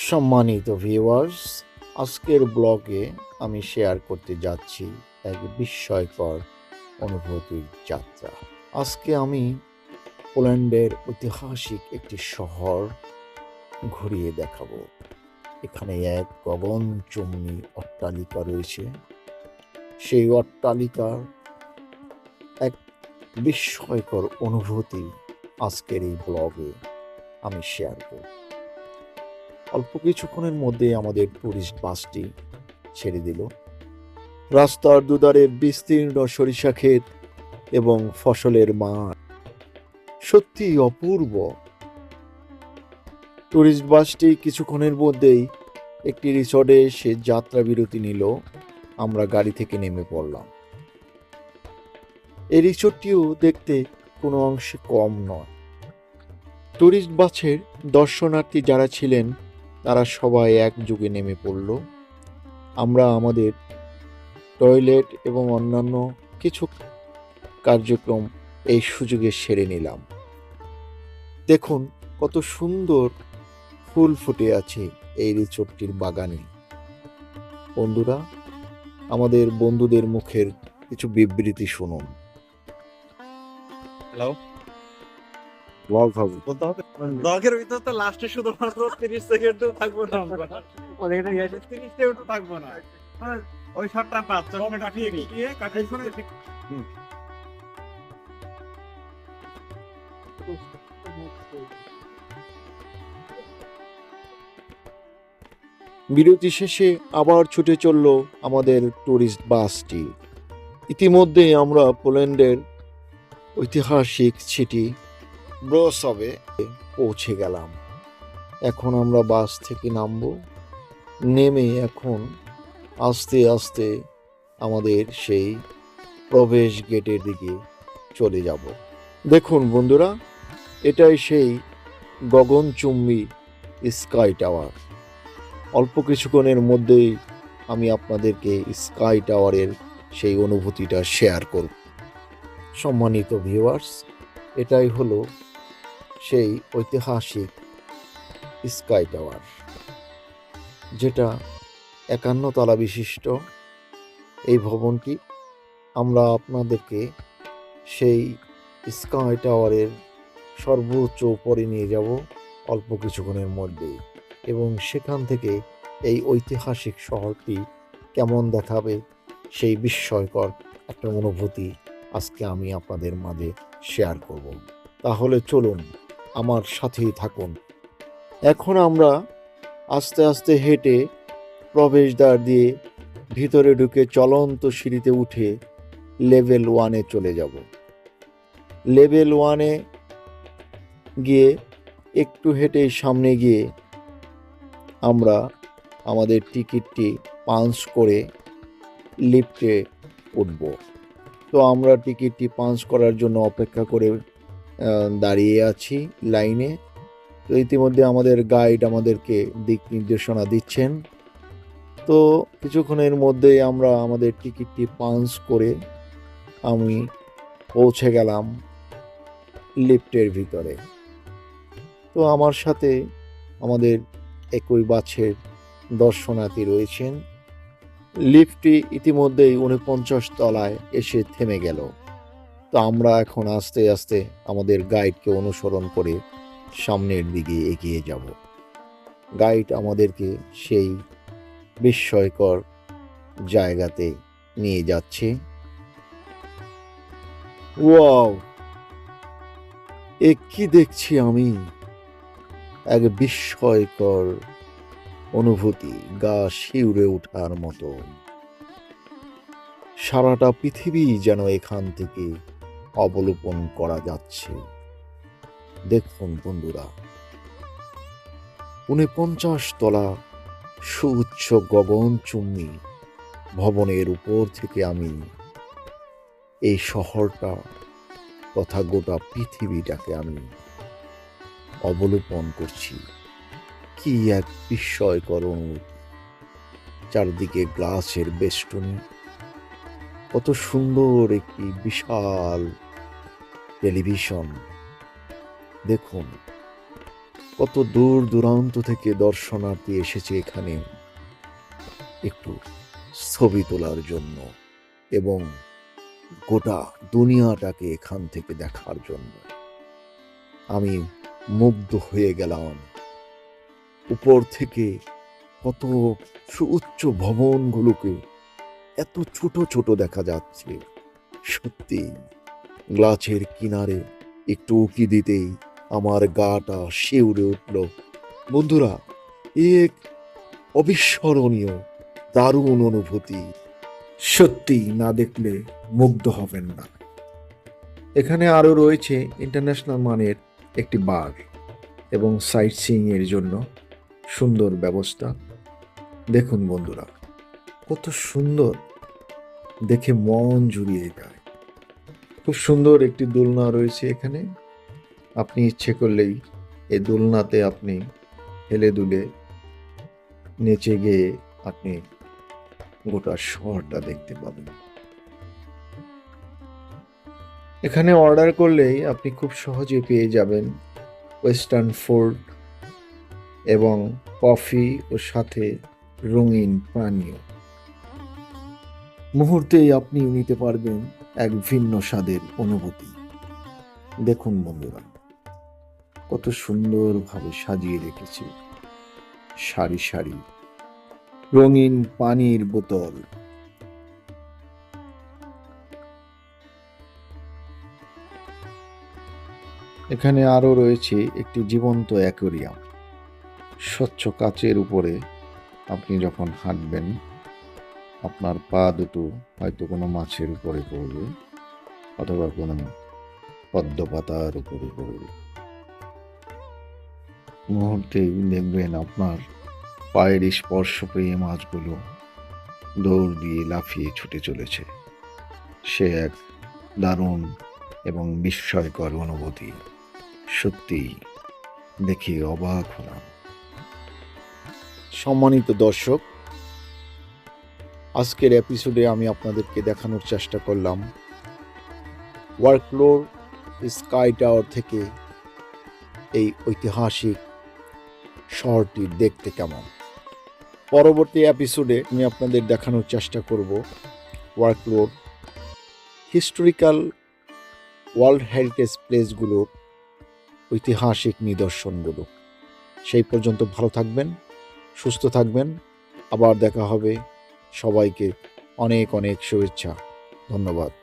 সম্মানিত ভিউয়ার্স আজকের ব্লগে আমি শেয়ার করতে যাচ্ছি এক বিস্ময়কর অনুভূতির যাত্রা। আজকে আমি পোল্যান্ডের ঐতিহাসিক একটি শহর ঘুরিয়ে দেখাবো। এখানে এক গগন গগনচুম্বী অট্টালিকা রয়েছে। সেই অট্টালিকার এক বিস্ময়কর অনুভূতি আজকের এই ব্লগে আমি শেয়ার করব। অল্প কিছুক্ষণের মধ্যে আমাদের টুরিস্ট বাসটি ছেড়ে দিল। রাস্তার দুধারে বিস্তীর্ণ সরিষা ক্ষেত এবং ফসলের মাঠ। সত্যি অপূর্ব। টুরিস্ট বাসটি কিছুক্ষণের মধ্যেই একটি রিসর্টে সে যাত্রা বিরতি নিল। আমরা গাড়ি থেকে নেমে পড়লাম। এই রিসোর্টটিও দেখতে কোনো অংশে কম নয়। টুরিস্ট বাসের দর্শনার্থী যারা ছিলেন তারা সবাই একযোগে নেমে পড়ল। আমরা আমাদের টয়লেট এবং অন্যান্য কিছু কার্যক্রম এই সুযোগে সেরে নিলাম। দেখুন কত সুন্দর ফুল ফুটে আছে এই রিচোর্টটির বাগানে। বন্ধুরা, আমাদের বন্ধুদের মুখের কিছু বিবৃতি শুনুন। হ্যালো ব্লগ হবে। বলতে হবে ব্লগের ভিতর তো লাস্টে শুধুমাত্র তিরিশ সেকেন্ডও থাকব না। আমরা তিরিশ সেকেন্ডও থাকব না। হ্যাঁ, ওই শটটা পাঁচ চশমা কাটিয়ে গিয়ে কাটিয়ে শুনে বিরতি শেষে আবার ছুটে চলল আমাদের ট্যুরিস্ট বাসটি। ইতিমধ্যে আমরা পোল্যান্ডের ঐতিহাসিক সিটি ব্রসবে পৌঁছে গেলাম। এখন আমরা বাস থেকে নামব। নেমে এখন আস্তে আস্তে আমাদের সেই প্রবেশ গেটের দিকে চলে যাব। দেখুন বন্ধুরা, এটাই সেই গগনচুম্বী স্কাই টাওয়ার। অল্প কিছুক্ষণের মধ্যেই আমি আপনাদেরকে স্কাই টাওয়ারের সেই অনুভূতিটা শেয়ার করব। সম্মানিত ভিউয়ার্স, এটাই হলো সেই ঐতিহাসিক স্কাই টাওয়ার, যেটা একান্ন তলা বিশিষ্ট। এই ভবনটি আমরা আপনাদেরকে সেই স্কাই টাওয়ারের সর্বোচ্চ উপরে নিয়ে যাব অল্প কিছুক্ষণের মধ্যেই এবং সেখান থেকে এই ঐতিহাসিক শহরটি কেমন দেখাবে সেই বিস্ময়কর একটা অনুভূতি আজকে আমি আপনাদের মাঝে শেয়ার করব। তাহলে চলুন আমার সাথেই থাকুন। এখন আমরা আস্তে আস্তে হেঁটে প্রবেশদ্বার দিয়ে ভিতরে ঢুকে চলন্ত সিঁড়িতে উঠে লেভেল ওয়ানে চলে যাব। লেভেল ওয়ানে গিয়ে একটু হেঁটে সামনে গিয়ে আমরা আমাদের টিকিটটি পাঞ্চ করে লিফটে উঠব। তো আমরা টিকিটটি পাঞ্চ করার জন্য অপেক্ষা করে দাঁড়িয়ে আছি লাইনে। তো ইতিমধ্যে আমাদের গাইড আমাদেরকে দিক নির্দেশনা দিচ্ছেন। তো কিছুক্ষণের মধ্যেই আমরা আমাদের টিকিটটি পাঞ্চ করে আমি পৌঁছে গেলাম লিফটের ভিতরে। তো আমার সাথে আমাদের একই বাছের দর্শনার্থী রয়েছেন। লিফটটি ইতিমধ্যেই উনপঞ্চাশ তলায় এসে থেমে গেল। তো আমরা এখন আস্তে আস্তে আমাদের গাইডকে অনুসরণ করে সামনের দিকে এগিয়ে যাব। গাইড আমাদেরকে সেই বিস্ময়কর জায়গাতে নিয়ে যাচ্ছে। ওয়াও! এ কি দেখছি আমি? এক বিস্ময়কর অনুভূতি, গা শিউরে ওঠার মতো। সারাটা পৃথিবী যেন এখান থেকে অবলোকন করা যাচ্ছে। দেখুন বন্ধুরা উনপঞ্চাশ তলা সুউচ্চ গগনচুম্বী ভবনের উপর থেকে আমি এই শহরটা তথা গোটা পৃথিবীটাকে আমি অবলোকন করছি। কি এক বিস্ময়কর অনুভূতি। চারদিকে গ্লাসের বেষ্টনী কত সুন্দর একটি বিশাল টেলিভিশন। দেখুন, কত দূর দূরান্ত থেকে দর্শনার্থী এসেছে এখানে। একটু ছবি তোলার জন্য এবং গোটা দুনিয়াটাকে এখান থেকে দেখার জন্য। আমি মুগ্ধ হয়ে গেলাম। উপর থেকে কত সুউচ্চ ভবনগুলোকে এত ছোট ছোট দেখা যাচ্ছে। সত্যি গ্লাসের কিনারে একটু উকি দিতেই আমার গাটা শিউরে উঠল। বন্ধুরা এক অবিস্মরণীয়, দারুণ অনুভূতি। সত্যি না দেখলে মুগ্ধ হবেন না। এখানে আরও রয়েছে ইন্টারন্যাশনাল মানের একটি বার এবং সাইট সিইং এর জন্য সুন্দর ব্যবস্থা। দেখুন বন্ধুরা। কত সুন্দর। দেখে মন জুড়িয়ে যায়। খুব সুন্দর একটি দোলনা রয়েছে এখানে। আপনি ইচ্ছে করলেই এই দোলনাতে আপনি হেলে দুলে নেচে গিয়ে আপনি গোটা শহরটা দেখতে পাবেন। এখানে অর্ডার করলেই আপনি খুব সহজে পেয়ে যাবেন ওয়েস্টার্ন ফুড এবং কফি ও সাথে রঙিন পানীয়। মুহূর্তেই আপনি নিতে পারবেন এক ভিন্ন স্বাদের অনুভূতি। দেখুন বন্ধুরা, কত সুন্দরভাবে সাজিয়ে রেখেছে। সারি সারি, রঙিন পানির বোতল। এখানে আরও রয়েছে একটি জীবন্ত অ্যাকোরিয়াম। স্বচ্ছ কাচের উপরে আপনি যখন হাঁটবেন আপনার পা দুটো হয়তো কোনো মাছের উপরে পড়বে অথবা কোনো পদ্ম পাতার উপরে পড়বে। মুহূর্তেই দেখবেন আপনার পায়ের স্পর্শ পেয়ে মাছগুলো দৌড় দিয়ে লাফিয়ে ছুটে চলেছে। সে এক দারুণ এবং বিস্ময়কর অনুভূতি। সত্যি দেখে অবাক হলাম। সম্মানিত দর্শক আজকের এপিসোডে আমি আপনাদেরকে দেখানোর চেষ্টা করলাম। ওয়ার্কলোর স্কাই টাওয়ার থেকে এই ঐতিহাসিক শহরটি দেখতে কেমন? পরবর্তী এপিসোডে আমি আপনাদের দেখানোর চেষ্টা করব ওয়ার্কলোর হিস্টোরিক্যাল ওয়ার্ল্ড হেরিটেজ প্লেসগুলোর ঐতিহাসিক নিদর্শনগুলো। সেই পর্যন্ত ভালো থাকবেন, সুস্থ থাকবেন। আবার দেখা হবে সবাইকে অনেক অনেক শুভেচ্ছা। ধন্যবাদ।